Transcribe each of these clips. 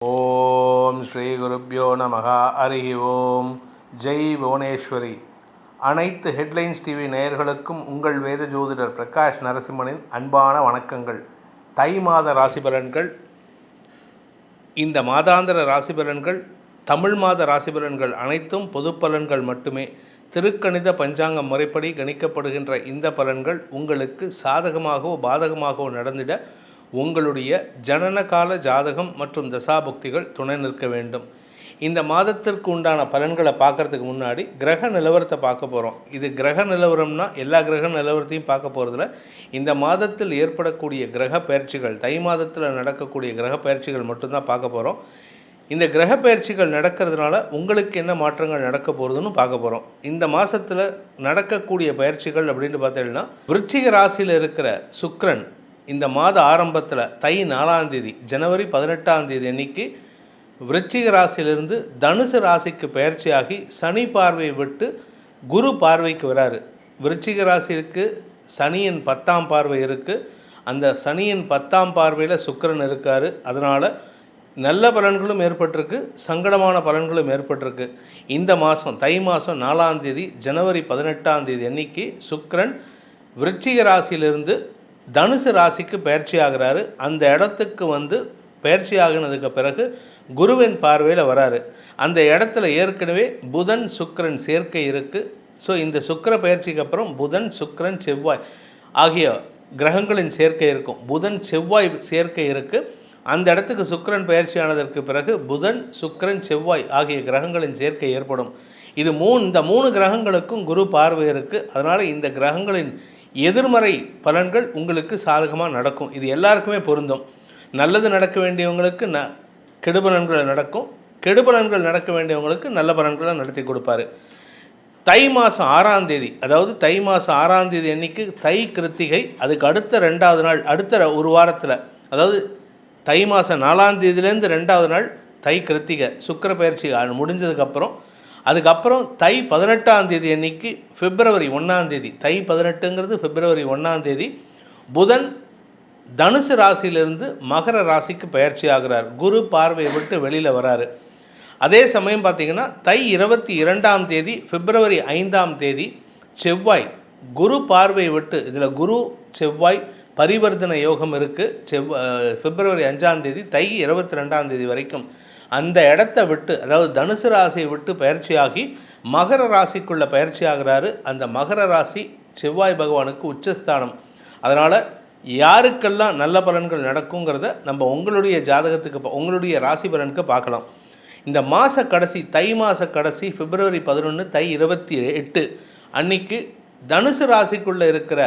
ஓம் ஸ்ரீ குருப்யோ நமகா அருகி ஓம். ஜெய் புவனேஸ்வரி. அனைத்து headlines TV நேயர்களுக்கும் உங்கள் வேத ஜோதிடர் பிரகாஷ் நரசிம்மனின் அன்பான வணக்கங்கள். தை மாத ராசி பலன்கள் இந்த மாதாந்திர ராசி பலன்கள் தமிழ் மாத ராசி பலன்கள் அனைத்தும் பொது பலன்கள் மட்டுமே. திருக்கணித பஞ்சாங்கம் முறைப்படி கணிக்கப்படுகின்ற இந்த பலன்கள் உங்களுக்கு சாதகமாகவோ பாதகமாகவோ நடந்திட உங்களுடைய ஜனனகால ஜாதகம் மற்றும் தசாபுக்திகள் துணை நிற்க வேண்டும். இந்த மாதத்திற்கு உண்டான பலன்களை பார்க்கறதுக்கு முன்னாடி கிரக நிலவரத்தை பார்க்க போகிறோம் இது கிரக நிலவரம்னா எல்லா கிரக நிலவரத்தையும் பார்க்க போகிறதுல இந்த மாதத்தில் ஏற்படக்கூடிய கிரக பயிற்சிகள் தை மாதத்தில் நடக்கக்கூடிய கிரக பயிற்சிகள் மட்டும்தான் பார்க்க போகிறோம் இந்த கிரக பயிற்சிகள் நடக்கிறதுனால உங்களுக்கு என்ன மாற்றங்கள் நடக்க போகிறதுன்னு பார்க்க போகிறோம் இந்த மாதத்தில் நடக்கக்கூடிய பயிற்சிகள் அப்படின்னு பார்த்தீங்கன்னா விருச்சிக ராசியில் இருக்கிற சுக்ரன் இந்த மாத ஆரம்பத்தில் தை நாலாம் தேதி ஜனவரி பதினெட்டாம் தேதி அன்னைக்கு விருச்சிக ராசியிலிருந்து தனுசு ராசிக்கு பயிற்சியாகி சனி பார்வை விட்டு குரு பார்வைக்கு வராரு. விருச்சிக ராசிக்கு சனியின் பத்தாம் பார்வை இருக்குது அந்த சனியின் பத்தாம் பார்வையில் சுக்கரன் இருக்கார். அதனால் நல்ல பலன்களும் ஏற்பட்டிருக்கு சங்கடமான பலன்களும் ஏற்பட்டிருக்கு. இந்த மாதம் தை மாதம் நாலாம் தேதி ஜனவரி பதினெட்டாம் தேதி அன்னைக்கு சுக்கரன் விருச்சிக ராசியிலிருந்து தனுசு ராசிக்கு பயிற்சி ஆகிறாரு. அந்த இடத்துக்கு வந்து பயிற்சி ஆகினதுக்கு பிறகு குருவின் பார்வையில் வராரு. அந்த இடத்துல ஏற்கனவே புதன் சுக்கரன் சேர்க்கை இருக்குது ஸோ இந்த சுக்கிர பயிற்சிக்கு அப்புறம் புதன் சுக்கரன் செவ்வாய் ஆகிய கிரகங்களின் சேர்க்கை இருக்கும். புதன் செவ்வாய் சேர்க்கை இருக்குது அந்த இடத்துக்கு சுக்கரன் பயிற்சியானதற்கு பிறகு புதன் சுக்கிரன் செவ்வாய் ஆகிய கிரகங்களின் சேர்க்கை ஏற்படும். இது மூணு இந்த மூணு கிரகங்களுக்கும் குரு பார்வை இருக்குது அதனால் இந்த கிரகங்களின் எதிர்மறை பலன்கள் உங்களுக்கு சாதகமாக நடக்கும். இது எல்லாருக்குமே பொருந்தும். நல்லது நடக்க வேண்டியவங்களுக்கு ந கெடுபலன்கள் நடக்கும். கெடுபலன்கள் நடக்க வேண்டியவங்களுக்கு நல்ல பலன்களை நடத்தி கொடுப்பாரு. தை மாதம் ஆறாம் தேதி அதாவது தை மாதம் ஆறாம் தேதி அன்னைக்கு தை கிருத்திகை அதுக்கு அடுத்த ரெண்டாவது நாள் அடுத்த ஒரு வாரத்தில் அதாவது தை மாதம் நாலாம் தேதியிலேருந்து ரெண்டாவது நாள் தை கிருத்திகை சுக்கர பயிற்சி முடிஞ்சதுக்கப்புறம் அதுக்கப்புறம் தை பதினெட்டாம் தேதி அன்னைக்கு பிப்ரவரி ஒன்றாம் தேதி. தை பதினெட்டுங்கிறது பிப்ரவரி ஒன்றாம் தேதி. புதன் தனுசு ராசியிலிருந்து மகர ராசிக்கு பயிற்சி ஆகிறார். குரு பார்வையை விட்டு வெளியில் வராரு. அதே சமயம் பார்த்திங்கன்னா தை இருபத்தி இரண்டாம் தேதி பிப்ரவரி ஐந்தாம் தேதி செவ்வாய் குரு பார்வையை விட்டு இதில் குரு செவ்வாய் பரிவர்த்தனை யோகம் இருக்குது செவ்வா பிப்ரவரி அஞ்சாம் தேதி தை இருபத்தி ரெண்டாம் தேதி வரைக்கும். அந்த இடத்த விட்டு அதாவது தனுசு ராசியை விட்டு பயிற்சியாகி மகர ராசிக்குள்ள பயிற்சி ஆகிறாரு அந்த மகர ராசி செவ்வாய் பகவானுக்கு உச்சஸ்தானம். அதனால் யாருக்கெல்லாம் நல்ல பலன்கள் நடக்குங்கிறத நம்ம உங்களுடைய ஜாதகத்துக்கு உங்களுடைய ராசி பலனுக்கு பார்க்கலாம். இந்த மாத கடைசி தை மாத கடைசி பிப்ரவரி பதினொன்று தை இருபத்தி எட்டு அன்னைக்கு தனுசு ராசிக்குள்ளே இருக்கிற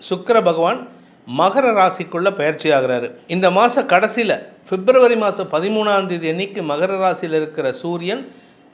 சுக்கர பகவான் மகர ராசிக்குள்ளே பயிற்சி ஆகிறாரு. இந்த மாத கடைசியில் பிப்ரவரி மாதம் பதிமூணாம் தேதி அன்னைக்கு மகர ராசியில் இருக்கிற சூரியன்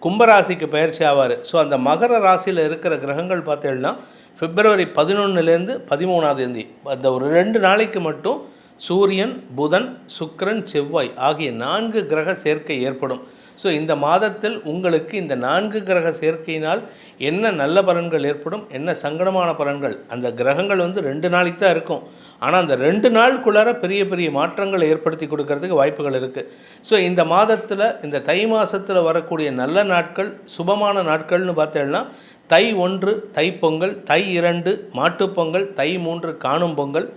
கும்பராசிக்கு பயிற்சி ஆவார். ஸோ அந்த மகர ராசியில் இருக்கிற கிரகங்கள் பார்த்தீங்கன்னா பிப்ரவரி பதினொன்றுலேருந்து பதிமூணாம் தேதி. அந்த ஒரு ரெண்டு நாளைக்கு மட்டும் சூரியன் புதன் சுக்கரன் செவ்வாய் ஆகிய நான்கு கிரக சேர்க்கை ஏற்படும். ஸோ இந்த மாதத்தில் உங்களுக்கு இந்த நான்கு கிரக சேர்க்கையினால் என்ன நல்ல பலன்கள் ஏற்படும் என்ன சங்கடமான பலன்கள் அந்த கிரகங்கள் வந்து ரெண்டு நாளைக்கு தான் இருக்கும். ஆனால் அந்த ரெண்டு நாளுக்குள்ளார பெரிய பெரிய மாற்றங்களை ஏற்படுத்தி கொடுக்கறதுக்கு வாய்ப்புகள் இருக்குது ஸோ இந்த மாதத்தில் இந்த தை மாதத்தில் வரக்கூடிய நல்ல நாட்கள் சுபமான நாட்கள்னு பார்த்தேன்னா தை ஒன்று தைப்பொங்கல் தை இரண்டு மாட்டுப்பொங்கல் தை மூன்று காணும் பொங்கல்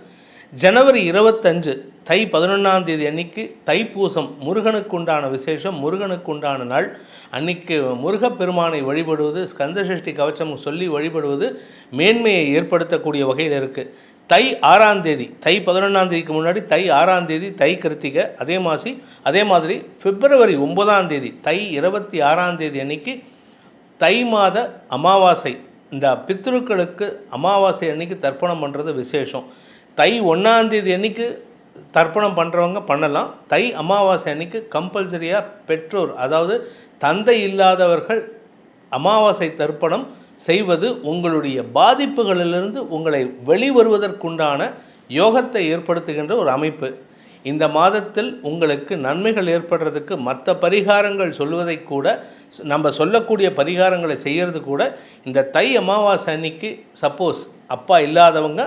ஜனவரி இருபத்தஞ்சு தை பதினொன்றாம் தேதி அன்னைக்கு தைப்பூசம் முருகனுக்கு உண்டான விசேஷம் முருகனுக்கு உண்டான நாள். அன்னைக்கு முருகப்பெருமானை வழிபடுவது ஸ்கந்தசஷ்டி கவச்சம் சொல்லி வழிபடுவது மேன்மையை ஏற்படுத்தக்கூடிய வகையில் இருக்குது தை ஆறாம் தேதி தை பதினொன்றாம் தேதிக்கு முன்னாடி தை ஆறாம் தேதி தை கிருத்திகை அதே மாசி அதே மாதிரி பிப்ரவரி ஒன்பதாம் தேதி தை இருபத்தி ஆறாம் தேதி அன்னைக்கு தை மாத அமாவாசை. இந்த பித்ருக்களுக்கு அமாவாசை அன்னைக்கு தர்ப்பணம் பண்ணுறது விசேஷம். தை ஒன்றாந்தேதி அன்னைக்கு தர்ப்பணம் பண்ணுறவங்க பண்ணலாம். தை அமாவாசை அன்னைக்கு கம்பல்சரியாக பெற்றோர் அதாவது தந்தை இல்லாதவர்கள் அமாவாசை தர்ப்பணம் செய்வது உங்களுடைய பாதிப்புகளிலிருந்து உங்களை வெளிவருவதற்குண்டான யோகத்தை ஏற்படுத்துகின்ற ஒரு அமைப்பு. இந்த மாதத்தில் உங்களுக்கு நன்மைகள் ஏற்படுறதுக்கு மற்ற பரிகாரங்கள் சொல்வதை கூட நம்ம சொல்லக்கூடிய பரிகாரங்களை செய்கிறது கூட இந்த தை அமாவாசை அன்னைக்கு சப்போஸ் அப்பா இல்லாதவங்க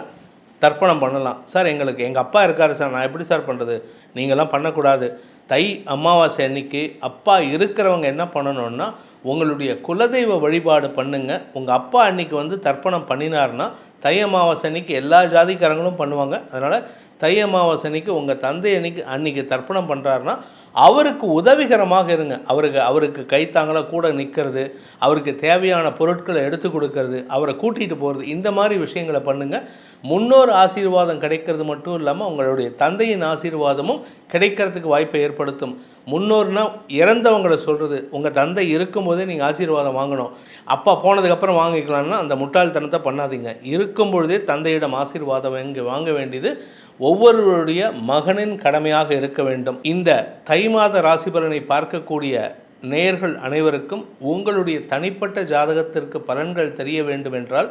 தர்ப்பணம் பண்ணலாம். சார் எங்களுக்கு எங்கள் அப்பா இருக்கார் சார். நான் எப்படி சார் பண்ணுறது நீங்களாம் பண்ணக்கூடாது. தை அமாவாசை அன்னைக்கு அப்பா இருக்கிறவங்க என்ன பண்ணணும்னா உங்களுடைய குலதெய்வ வழிபாடு பண்ணுங்கள் உங்கள் அப்பா அன்னைக்கு வந்து தர்ப்பணம் பண்ணினார்னா தை அமாவாசை அன்னைக்கு எல்லா ஜாதிக்காரங்களும் பண்ணுவாங்க. அதனால் தை அமாவாசை அன்னைக்கு உங்கள் தந்தை அன்னைக்கு அன்னைக்கு தர்ப்பணம் பண்ணுறாருன்னா அவருக்கு உதவிகரமாக இருங்க. அவருக்கு அவருக்கு கைத்தாங்களாக கூட நிற்கிறது அவருக்கு தேவையான பொருட்களை எடுத்து கொடுக்கறது அவரை கூட்டிகிட்டு போகிறது இந்த மாதிரி விஷயங்களை பண்ணுங்கள் முன்னோர் ஆசீர்வாதம் கிடைக்கிறது மட்டும் இல்லாமல் உங்களுடைய தந்தையின் ஆசீர்வாதமும் கிடைக்கிறதுக்கு வாய்ப்பை ஏற்படுத்தும். முன்னோர்னால் இறந்தவங்களை சொல்கிறது உங்கள் தந்தை இருக்கும்போதே நீங்கள் ஆசீர்வாதம் வாங்கணும். அப்பா போனதுக்கப்புறம் வாங்கிக்கலாம்னா அந்த முட்டாள்தனத்தை பண்ணாதீங்க. இருக்கும் பொழுதே தந்தையிடம் ஆசீர்வாதம் வாங்கி வாங்க வேண்டியது ஒவ்வொருவருடைய மகனின் கடமையாக இருக்க வேண்டும். இந்த தை மாத ராசி பலனை பார்க்கக்கூடிய நேயர்கள் அனைவருக்கும் உங்களுடைய தனிப்பட்ட ஜாதகத்திற்கு பலன்கள் தெரிய வேண்டுமென்றால்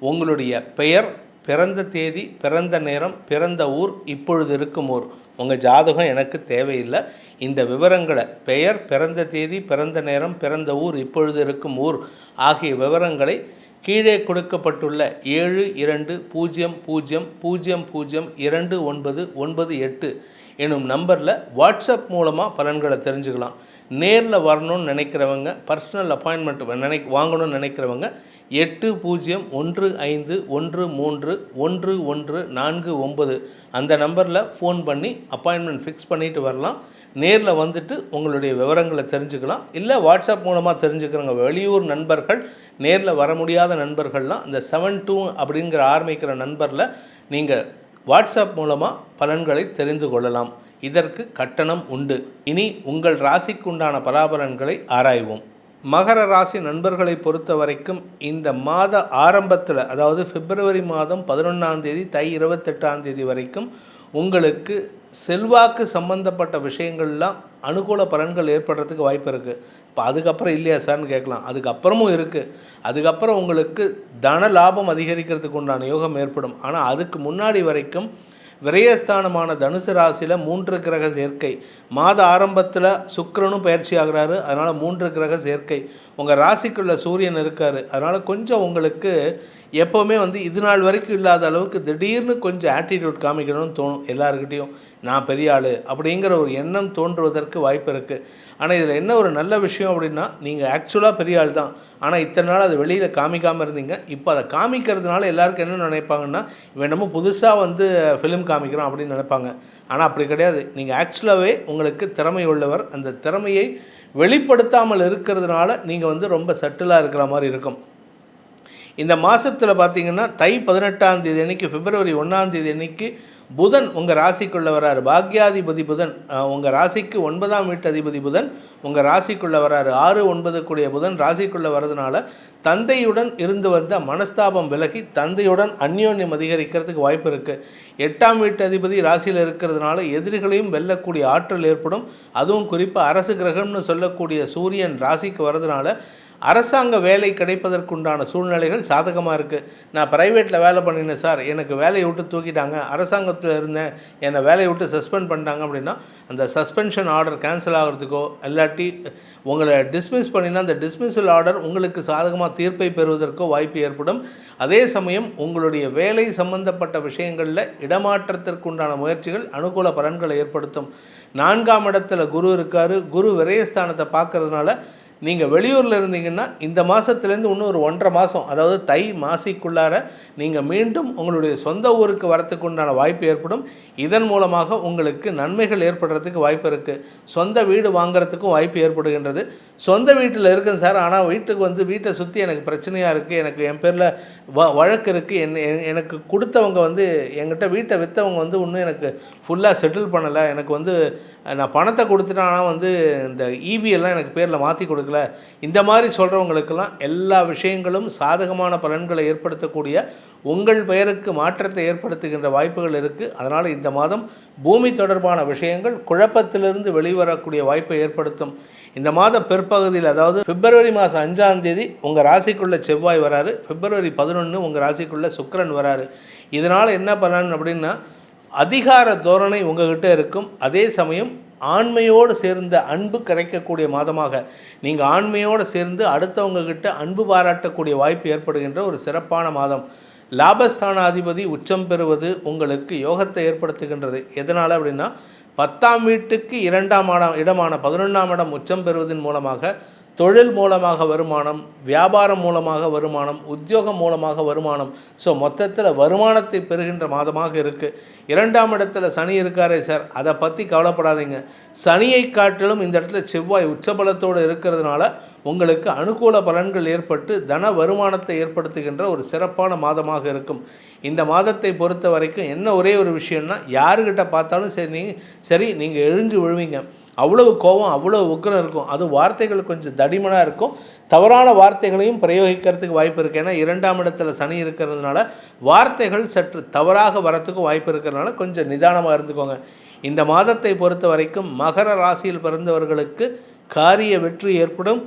உங்களுடைய பெயர் பிறந்த தேதி பிறந்த நேரம் பிறந்த ஊர் இப்பொழுது இருக்கும் ஊர். உங்கள் ஜாதகம் எனக்கு தேவையில்லை. இந்த விவரங்களை பெயர் பிறந்த தேதி பிறந்த நேரம் பிறந்த ஊர் இப்பொழுது இருக்கும் ஊர் ஆகிய விவரங்களை கீழே கொடுக்கப்பட்டுள்ள ஏழு இரண்டு பூஜ்ஜியம் பூஜ்ஜியம் பூஜ்ஜியம் பூஜ்ஜியம் இரண்டு ஒன்பது ஒன்பது எட்டு எனும் நம்பரில் வாட்ஸ்அப் மூலமாக பலன்களை தெரிஞ்சுக்கலாம். நேரில் வரணும்னு நினைக்கிறவங்க பர்சனல் அப்பாயின்மெண்ட் நினை வாங்கணும்னு நினைக்கிறவங்க எட்டு பூஜ்ஜியம் ஒன்று ஐந்து ஒன்று மூன்று ஒன்று ஒன்று நான்கு ஒன்பது அந்த நம்பரில் ஃபோன் பண்ணி அப்பாயின்மெண்ட் ஃபிக்ஸ் பண்ணிட்டு வரலாம். நேரில் வந்துட்டு உங்களுடைய விவரங்களை தெரிஞ்சுக்கலாம். இல்லை வாட்ஸ்அப் மூலமாக தெரிஞ்சுக்கிறவங்க வெளியூர் நண்பர்கள் நேரில் வர முடியாத நண்பர்கள்லாம் இந்த செவன் டூ அப்படிங்கிற ஆரம்பிக்கிற நண்பரில் நீங்கள் வாட்ஸ்அப் மூலமாக பலன்களை தெரிந்து கொள்ளலாம். இதற்கு கட்டணம் உண்டு. இனி உங்கள் ராசிக்குண்டான பலாபலன்களை ஆராய்வோம். மகர ராசி நண்பர்களை பொறுத்த வரைக்கும் இந்த மாத ஆரம்பத்தில் அதாவது பிப்ரவரி மாதம் பதினொன்றாம் தேதி தை இருபத்தெட்டாம் தேதி வரைக்கும் உங்களுக்கு செல்வாக்கு சம்பந்தப்பட்ட விஷயங்கள்லாம் அனுகூல பலன்கள் ஏற்படுறதுக்கு வாய்ப்பு இருக்குது இப்போ அதுக்கப்புறம் இல்லையா சார்னு கேட்கலாம். அதுக்கப்புறமும் இருக்குது அதுக்கப்புறம் உங்களுக்கு தன லாபம் அதிகரிக்கிறதுக்கு உண்டான யோகம் ஏற்படும். ஆனால் அதுக்கு முன்னாடி வரைக்கும் விரயஸ்தானமான தனுசு ராசியில் மூன்று கிரக சேர்க்கை. மாத ஆரம்பத்தில் சுக்கரனும் பயிற்சி ஆகிறாரு. அதனால் மூன்று கிரக சேர்க்கை. உங்கள் ராசிக்குள்ள சூரியன் இருக்கார். அதனால் கொஞ்சம் உங்களுக்கு எப்போவுமே வந்து இது நாள் வரைக்கும் இல்லாத அளவுக்கு திடீர்னு கொஞ்சம் ஆட்டிடியூட் காமிக்கணும்னு தோணும். எல்லாருக்கிட்டேயும் நான் பெரிய ஆள் அப்படிங்கிற ஒரு எண்ணம் தோன்றுவதற்கு வாய்ப்பு இருக்குது ஆனால் இதில் என்ன ஒரு நல்ல விஷயம் அப்படின்னா நீங்கள் ஆக்சுவலாக பெரிய ஆள் தான். ஆனால் இத்தனை நாள் அது வெளியில் காமிக்காமல் இருந்தீங்க. இப்போ அதை காமிக்கிறதுனால எல்லாருக்கும் என்ன நினைப்பாங்கன்னா இவன் புதுசாக வந்து ஃபிலிம் காமிக்கிறோம் அப்படின்னு நினைப்பாங்க. ஆனால் அப்படி கிடையாது. நீங்கள் ஆக்சுவலாகவே உங்களுக்கு திறமை உள்ளவர். அந்த திறமையை வெளிப்படுத்தாமல் இருக்கிறதுனால நீங்கள் வந்து ரொம்ப சட்டிலாக இருக்கிற மாதிரி இருக்கும். இந்த மாதத்தில் பார்த்தீங்கன்னா தை பதினெட்டாம் தேதி அன்னைக்கு பிப்ரவரி ஒன்றாம் தேதி அன்னைக்கு புதன் உங்கள் ராசிக்குள்ளே வராரு. பாக்யாதிபதி புதன் உங்கள் ராசிக்கு ஒன்பதாம் வீட்டு அதிபதி புதன் உங்கள் ராசிக்குள்ளே வராரு. ஆறு ஒன்பது கூடிய புதன் ராசிக்குள்ளே வர்றதுனால தந்தையுடன் இருந்து வந்த மனஸ்தாபம் விலகி தந்தையுடன் அந்யோன்யம் அதிகரிக்கிறதுக்கு வாய்ப்பு இருக்குது எட்டாம் வீட்டு அதிபதி ராசியில் இருக்கிறதுனால எதிரிகளையும் வெல்லக்கூடிய ஆற்றல் ஏற்படும். அதுவும் குறிப்பாக அரசு கிரகம்னு சொல்லக்கூடிய சூரியன் ராசிக்கு வர்றதுனால அரசாங்க வேலை கிடைப்பதற்குண்டான சூழ்நிலைகள் சாதகமாக இருக்குது நான் ப்ரைவேட்டில் வேலை பண்ணினேன் சார். எனக்கு வேலையை விட்டு தூக்கிட்டாங்க. அரசாங்கத்தில் இருந்தேன். என்னை வேலையை விட்டு சஸ்பெண்ட் பண்ணிட்டாங்க அப்படின்னா அந்த சஸ்பென்ஷன் ஆர்டர் கேன்சல் ஆகிறதுக்கோ இல்லாட்டி உங்களை டிஸ்மிஸ் பண்ணினா அந்த டிஸ்மிஸல் ஆர்டர் உங்களுக்கு சாதகமாக தீர்ப்பை பெறுவதற்கோ வாய்ப்பு ஏற்படும். அதே சமயம் உங்களுடைய வேலை சம்பந்தப்பட்ட விஷயங்களில் இடமாற்றத்திற்குண்டான முயற்சிகள் அனுகூல பலன்களை ஏற்படுத்தும். நான்காம் இடத்துல குரு இருக்கார். குரு விரயஸ்தானத்தை பார்க்கறதுனால நீங்கள் வெளியூரில் இருந்தீங்கன்னா இந்த மாதத்துலேருந்து இன்னும் ஒரு ஒன்றரை மாதம் அதாவது தை மாசிக்குள்ளார நீங்கள் மீண்டும் உங்களுடைய சொந்த ஊருக்கு வரத்துக்கு உண்டான வாய்ப்பு ஏற்படும். இதன் மூலமாக உங்களுக்கு நன்மைகள் ஏற்படுறதுக்கு வாய்ப்பு இருக்குது சொந்த வீடு வாங்குறதுக்கும் வாய்ப்பு ஏற்படுகின்றது. சொந்த வீட்டில் இருக்கேன் சார் ஆனால் வீட்டுக்கு வந்து வீட்டை சுற்றி எனக்கு பிரச்சனையாக இருக்குது எனக்கு என் பேரில் வ வழக்கு இருக்குது என் எனக்கு கொடுத்தவங்க வந்து என்கிட்ட வீட்டை விற்றவங்க வந்து இன்னும் எனக்கு ஃபுல்லாக செட்டில் பண்ணலை. எனக்கு வந்து நான் பணத்தை கொடுத்துட்டேன் ஆனால் வந்து இந்த இபிஎல்லாம் எனக்கு பேரில் மாற்றி கொடுக்கல. இந்த மாதிரி சொல்கிறவங்களுக்கெல்லாம் எல்லா விஷயங்களும் சாதகமான பலன்களை ஏற்படுத்தக்கூடிய உங்கள் பெயருக்கு மாற்றத்தை ஏற்படுத்துகின்ற வாய்ப்புகள் இருக்குது அதனால் இந்த மாதம் பூமி தொடர்பான விஷயங்கள் குழப்பத்திலிருந்து வெளிவரக்கூடிய வாய்ப்பை ஏற்படுத்தும். இந்த மாத பிற்பகுதியில் அதாவது பிப்ரவரி மாதம் அஞ்சாம் தேதி உங்கள் ராசிக்குள்ளே செவ்வாய் வராரு. பிப்ரவரி பதினொன்று உங்கள் ராசிக்குள்ளே சுக்கரன் வராரு. இதனால் என்ன பலன் அப்படின்னா அதிகார தோரணை உங்ககிட்ட இருக்கும். அதே சமயம் ஆண்மையோடு சேர்ந்த அன்பு கிடைக்கக்கூடிய மாதமாக நீங்கள் ஆண்மையோடு சேர்ந்து அடுத்தவங்கக்கிட்ட அன்பு பாராட்டக்கூடிய வாய்ப்பு ஏற்படுகின்ற ஒரு சிறப்பான மாதம். லாபஸ்தானாதிபதி உச்சம் பெறுவது உங்களுக்கு யோகத்தை ஏற்படுத்துகின்றது. எதனால் அப்படின்னா பத்தாம் வீட்டுக்கு இரண்டாம் இடம் இடமான பதினொன்றாம் இடம் உச்சம் பெறுவதன் மூலமாக தொழில் மூலமாக வருமானம் வியாபாரம் மூலமாக வருமானம் உத்தியோகம் மூலமாக வருமானம். ஸோ மொத்தத்தில் வருமானத்தை பெறுகின்ற மாதமாக இருக்குது இரண்டாம் இடத்துல சனி இருக்காரே சார் அதை பற்றி கவலைப்படாதீங்க. சனியை காட்டிலும் இந்த இடத்துல செவ்வாய் உச்சபலத்தோடு இருக்கிறதுனால உங்களுக்கு அனுகூல பலன்கள் ஏற்பட்டு தன வருமானத்தை ஏற்படுத்துகின்ற ஒரு சிறப்பான மாதமாக இருக்கும். இந்த மாதத்தை பொறுத்த வரைக்கும் என்ன ஒரே ஒரு விஷயம்னா யாருக்கிட்ட பார்த்தாலும் சரி நீங்கள் சரி நீங்கள் எழுஞ்சு விழுவீங்க. அவ்வளவு கோபம் அவ்வளோ உக்கரம் இருக்கும். அது வார்த்தைகள் கொஞ்சம் தடிமனாக இருக்கும். தவறான வார்த்தைகளையும் பிரயோகிக்கிறதுக்கு வாய்ப்பு இருக்குது ஏன்னா இரண்டாம் இடத்துல சனி இருக்கிறதுனால வார்த்தைகள் சற்று தவறாக வரத்துக்கும் வாய்ப்பு இருக்கிறதுனால கொஞ்சம் நிதானமாக இருந்துக்கோங்க. இந்த மாதத்தை பொறுத்த வரைக்கும் மகர ராசியில் பிறந்தவர்களுக்கு காரிய வெற்றி ஏற்படும்.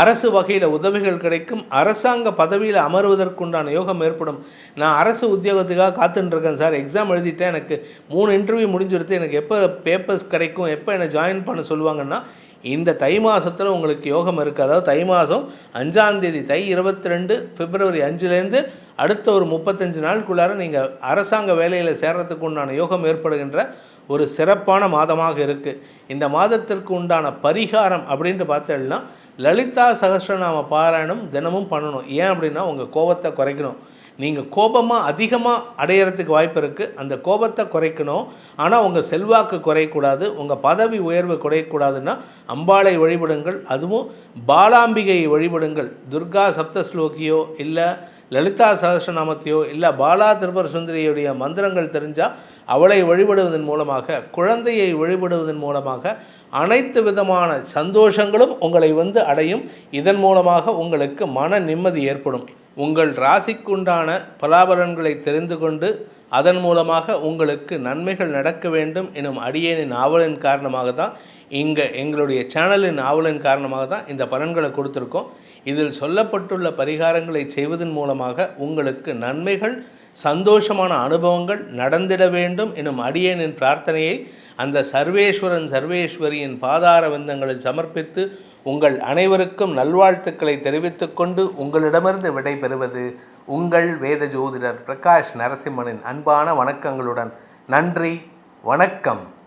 அரசு வகையில் உதவிகள் கிடைக்கும். அரசாங்க பதவியில் அமர்வதற்குண்டான யோகம் ஏற்படும். நான் அரசு உத்தியோகத்துக்காக காத்துட்டுருக்கேன் சார். எக்ஸாம் எழுதிட்டேன். எனக்கு மூணு இன்டர்வியூ முடிஞ்சிருத்து. எனக்கு எப்போ பேப்பர்ஸ் கிடைக்கும்? எப்போ என்னை ஜாயின் பண்ண சொல்லுவாங்கன்னா இந்த தை மாதத்தில் உங்களுக்கு யோகம் இருக்குது அதாவது தை மாதம் அஞ்சாந்தேதி தை இருபத்தி ரெண்டு பிப்ரவரி அஞ்சுலேருந்து அடுத்த ஒரு முப்பத்தஞ்சு நாளுக்குள்ளார நீங்கள் அரசாங்க வேலையில் சேர்றதுக்கு உண்டான யோகம் ஏற்படுகின்ற ஒரு சிறப்பான மாதமாக இருக்குது இந்த மாதத்திற்கு உண்டான பரிகாரம் அப்படின்ட்டு பார்த்தேன்னா லலிதா சகஸ்ரநாம பாராயணம் தினமும் பண்ணணும். ஏன் அப்படின்னா உங்கள் கோபத்தை குறைக்கணும். நீங்கள் கோபமாக அதிகமாக அடையிறதுக்கு வாய்ப்பு இருக்குது அந்த கோபத்தை குறைக்கணும். ஆனால் உங்கள் செல்வாக்கு குறையக்கூடாது. உங்கள் பதவி உயர்வு குறையக்கூடாதுன்னா அம்பாளை வழிபடுங்கள். அதுவும் பாலாம்பிகையை வழிபடுங்கள். துர்கா சப்தஸ்லோகியோ இல்லை லலிதா சகஸ்ரநாமத்தையோ இல்லை பாலா திருபர சுந்தரியுடைய மந்திரங்கள் தெரிஞ்சால் அவளை வழிபடுவதன் மூலமாக குழந்தையை வழிபடுவதன் மூலமாக அனைத்து விதமான சந்தோஷங்களும் உங்களை வந்து அடையும். இதன் மூலமாக உங்களுக்கு மன நிம்மதி ஏற்படும். உங்கள் ராசிக்குண்டான பலாபலன்களை தெரிந்து கொண்டு அதன் மூலமாக உங்களுக்கு நன்மைகள் நடக்க வேண்டும் எனும் அடியேனின் ஆவலின் காரணமாக தான் இங்கே எங்களுடைய சேனலின் ஆவலின் காரணமாக தான் இந்த பலன்களை கொடுத்துருக்கோம். இதில் சொல்லப்பட்டுள்ள பரிகாரங்களை செய்வதன் மூலமாக உங்களுக்கு நன்மைகள் சந்தோஷமான அனுபவங்கள் நடந்திட வேண்டும் எனும் அடியேனின் பிரார்த்தனையை அந்த சர்வேஸ்வரன் சர்வேஸ்வரியின் பாதார வந்தங்களில் சமர்ப்பித்து உங்கள் அனைவருக்கும் நல்வாழ்த்துக்களை தெரிவித்துக்கொண்டு உங்களிடமிருந்து விடைபெறுவது உங்கள் வேத ஜோதிடர் பிரகாஷ் நரசிம்மனின் அன்பான வணக்கங்களுடன். நன்றி வணக்கம்.